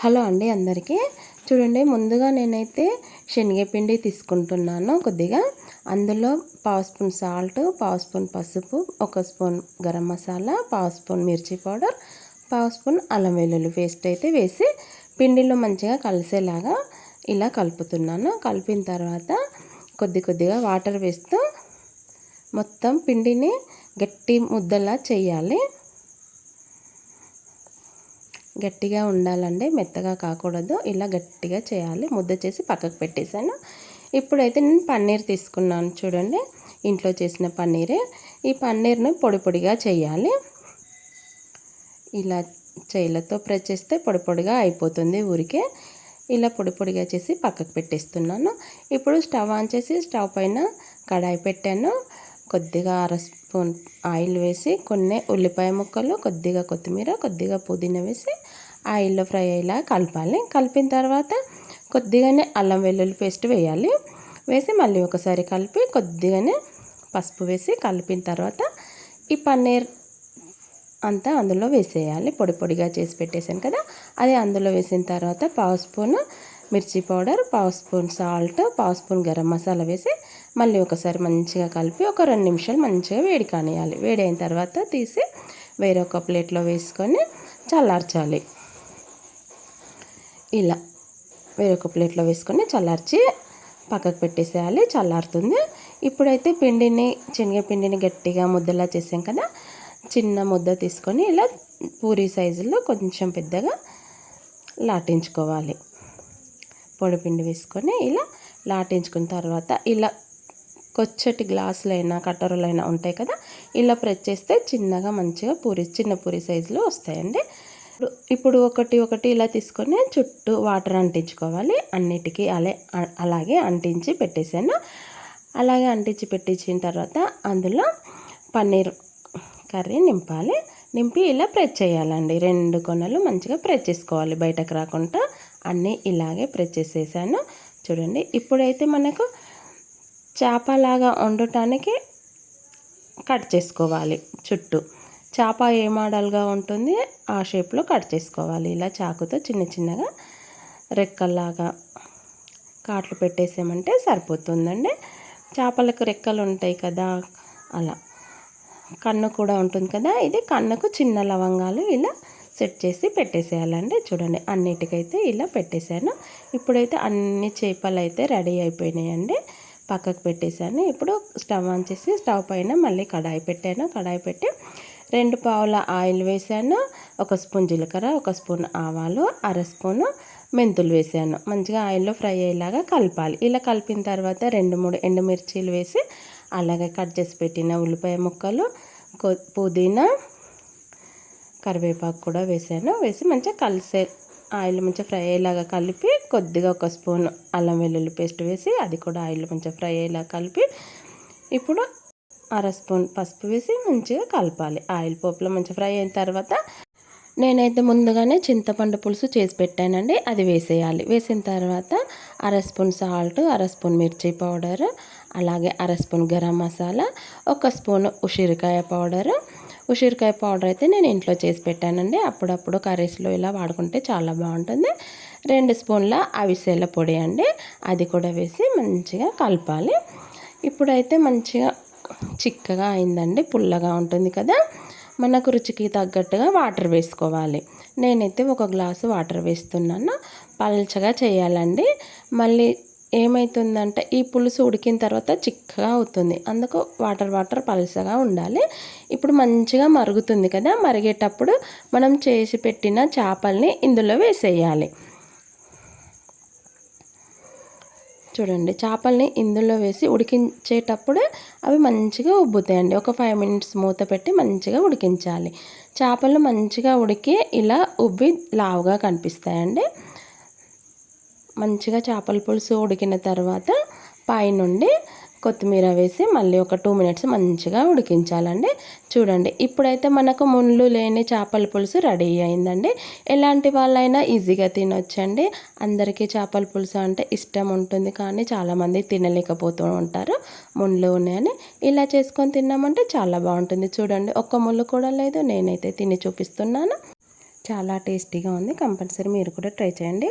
Hello అండి అందరికీ. చూడండి ముందుగా నేనైతే శనగపిండి తీసుకుంటున్నాను కొద్దిగా. అందులో పావు స్పూన్ సాల్ట్ పావు స్పూన్ పసుపు ఒక స్పూన్ గరం మసాలా పావు స్పూన్ మిర్చి పౌడర్ పావు స్పూన్ అల్లం వెల్లుల్లి పేస్ట్ అయితే వేసి పిండిలో మంచిగా కలిసేలాగా ఇలా కలుపుతున్నాను. కలిపిన తర్వాత కొద్ది కొద్దిగా వాటర్ వేస్తూ మొత్తం పిండిని గట్టి ముద్దలా చేయాలి. గట్టిగా ఉండాలండి మెత్తగా కాకూడదు. ఇలా గట్టిగా చేయాలి. ముద్ద చేసి పక్కకు పెట్టేశాను. ఇప్పుడైతే నేను పన్నీర్ తీసుకున్నాను చూడండి. ఇంట్లో చేసిన పన్నీరే. ఈ పన్నీర్ని పొడి పొడిగా చేయాలి. ఇలా చేయిలతో ప్రెస్ చేస్తే పొడి పొడిగా అయిపోతుంది ఊరికే. ఇలా పొడి పొడిగా చేసి పక్కకు పెట్టేస్తున్నాను. ఇప్పుడు స్టవ్ ఆన్ చేసి స్టవ్ పైన కడాయి పెట్టాను. కొద్దిగా అర స్పూన్ ఆయిల్ వేసి కొన్ని ఉల్లిపాయ ముక్కలు కొద్దిగా కొత్తిమీర కొద్దిగా పుదీనా వేసి ఆయిల్లో ఫ్రై అయ్యేలా కలపాలి. కలిపిన తర్వాత కొద్దిగానే అల్లం వెల్లుల్లి పేస్ట్ వేయాలి. వేసి మళ్ళీ ఒకసారి కలిపి కొద్దిగానే పసుపు వేసి కలిపిన తర్వాత ఈ పన్నీర్ అంతా అందులో వేసేయాలి. పొడి పొడిగా చేసి పెట్టేసాను కదా అది అందులో వేసిన తర్వాత పావు స్పూన్ మిర్చి పౌడర్ పావు స్పూన్ సాల్ట్ పావు స్పూన్ గరం మసాలా వేసి మళ్ళీ ఒకసారి మంచిగా కలిపి ఒక రెండు నిమిషాలు మంచిగా వేడి కానియాలి. వేడి అయిన తర్వాత తీసి వేరొక ప్లేట్లో వేసుకొని చల్లార్చాలి. ఇలా వేరొక ప్లేట్లో వేసుకొని చల్లార్చి పక్కకు పెట్టేసేయాలి. చల్లారుతుంది. ఇప్పుడైతే పిండిని శనగపిండిని గట్టిగా ముద్దలా చేసాం కదా చిన్న ముద్ద తీసుకొని ఇలా పూరి సైజులో కొంచెం పెద్దగా లాటించుకోవాలి. పొడిపిండి వేసుకొని ఇలా లాటించుకున్న తర్వాత ఇలా కొచ్చటి గ్లాసులైనా కట్టరులైనా ఉంటాయి కదా? ఇలా ప్రెస్ చేస్తే చిన్నగా మంచిగా పూరి చిన్న పూరి సైజులో వస్తాయండి. ఇప్పుడు ఒకటి ఒకటి ఇలా తీసుకొని చుట్టూ వాటర్ అంటించుకోవాలి. అన్నిటికీ అలే అలాగే అంటించి పెట్టేశాను. అలాగే అంటించి పెట్టించిన తర్వాత అందులో పన్నీర్ కర్రీ నింపాలి. నింపి ఇలా ప్రెస్ చేయాలండి. రెండు కొనలు మంచిగా ప్రెస్ చేసుకోవాలి బయటకు రాకుండా. అన్నీ ఇలాగే ప్రెస్ చేసేసాను. చూడండి ఇప్పుడైతే మనకు చేపలాగా వండటానికి కట్ చేసుకోవాలి చుట్టూ. చేప ఏ మోడల్గా ఉంటుంది ఆ షేప్లో కట్ చేసుకోవాలి. ఇలా చాకుతో చిన్న చిన్నగా రెక్కల్లాగా కాట్లు పెట్టేసామంటే సరిపోతుందండి. చేపలకు రెక్కలు ఉంటాయి కదా అలా. కన్ను కూడా ఉంటుంది కదా ఇది కన్నుకు చిన్న లవంగాలు ఇలా సెట్ చేసి పెట్టేసేయాలండి. చూడండి అన్నిటికైతే ఇలా పెట్టేశాను. ఇప్పుడైతే అన్ని చేపలు అయితే రెడీ అయిపోయినాయండి. పక్కకు పెట్టేశాను. ఇప్పుడు స్టవ్ ఆన్ చేసి స్టవ్ పైన మళ్ళీ కడాయి పెట్టాను. కడాయి పెట్టి రెండు పావుల ఆయిల్ వేసాను ఒక స్పూన్ జీలకర్ర ఒక స్పూన్ ఆవాలు అర స్పూను మెంతులు వేసాను మంచిగా ఆయిల్లో ఫ్రై అయ్యేలాగా కలపాలి. ఇలా కలిపిన తర్వాత రెండు మూడు ఎండుమిర్చీలు వేసి అలాగే కట్ చేసి పెట్టిన ఉల్లిపాయ ముక్కలు పుదీనా కరివేపాకు కూడా వేసాను వేసి మంచిగా కలిసే ఆయిల్ మంచిగా ఫ్రై అయ్యేలాగా కలిపి కొద్దిగా ఒక స్పూన్ అల్లం వెల్లుల్లి పేస్ట్ వేసి అది కూడా ఆయిల్ మంచిగా ఫ్రై అయ్యేలాగా కలిపి ఇప్పుడు అర స్పూన్ పసుపు వేసి మంచిగా కలపాలి. ఆయిల్ పోపులో మంచిగా ఫ్రై అయిన తర్వాత నేనైతే ముందుగానే చింతపండు పులుసు చేసి పెట్టానండి. అది వేసేయాలి. వేసిన తర్వాత అర స్పూన్ సాల్ట్ అర స్పూన్ మిర్చి పౌడర్ అలాగే అర స్పూన్ గరం మసాలా ఒక స్పూన్ ఉసిరికాయ పౌడర్ ఉసిరికాయ పౌడర్ అయితే నేను ఇంట్లో చేసి పెట్టానండి. అప్పుడప్పుడు కర్రీస్లో ఇలా వాడుకుంటే చాలా బాగుంటుంది. రెండు స్పూన్ల అవిసెల పొడి అండి. అది కూడా వేసి మంచిగా కలపాలి. ఇప్పుడైతే మంచిగా చిక్కగా అయిందండి. పుల్లగా ఉంటుంది కదా. మనకు రుచికి తగ్గట్టుగా వాటర్ వేసుకోవాలి. నేనైతే ఒక గ్లాసు వాటర్ వేస్తున్నాను. పల్చగా చేయాలండి. మళ్ళీ ఏమవుతుందంటే ఈ పులుసు ఉడికిన తర్వాత చిక్కగా అవుతుంది. అందుకు వాటర్ వాటర్ పలుసగా ఉండాలి. ఇప్పుడు మంచిగా మరుగుతుంది కదా? మరిగేటప్పుడు మనం చేసి పెట్టిన చేపల్ని ఇందులో వేసేయాలి. చూడండి. చేపల్ని ఇందులో వేసి ఉడికించేటప్పుడు అవి మంచిగా ఉబ్బుతాయండి. ఒక ఫైవ్ మినిట్స్ మూత పెట్టి మంచిగా ఉడికించాలి. చేపలు మంచిగా ఉడికి ఇలా ఉబ్బి లావుగా కనిపిస్తాయండి. మంచిగా చేపల పులుసు ఉడికిన తర్వాత పైనుండి కొత్తిమీర వేసి మళ్ళీ ఒక టూ మినిట్స్ మంచిగా ఉడికించాలండి. చూడండి ఇప్పుడైతే మనకు ముళ్ళు లేని చేపల పులుసు రెడీ అయిందండి. ఎలాంటి వాళ్ళైనా ఈజీగా తినొచ్చండి. అందరికీ చేపల పులుసు అంటే ఇష్టం ఉంటుంది కానీ చాలామంది తినలేకపోతూ ఉంటారు. ముళ్ళు ఉన్నాయని ఇలా చేసుకొని తిన్నామంటే చాలా బాగుంటుంది. చూడండి ఒక్క ముళ్ళు కూడా లేదు. నేనైతే తిని చూపిస్తున్నాను. చాలా టేస్టీగా ఉంది. కంపల్సరీ మీరు కూడా ట్రై చేయండి.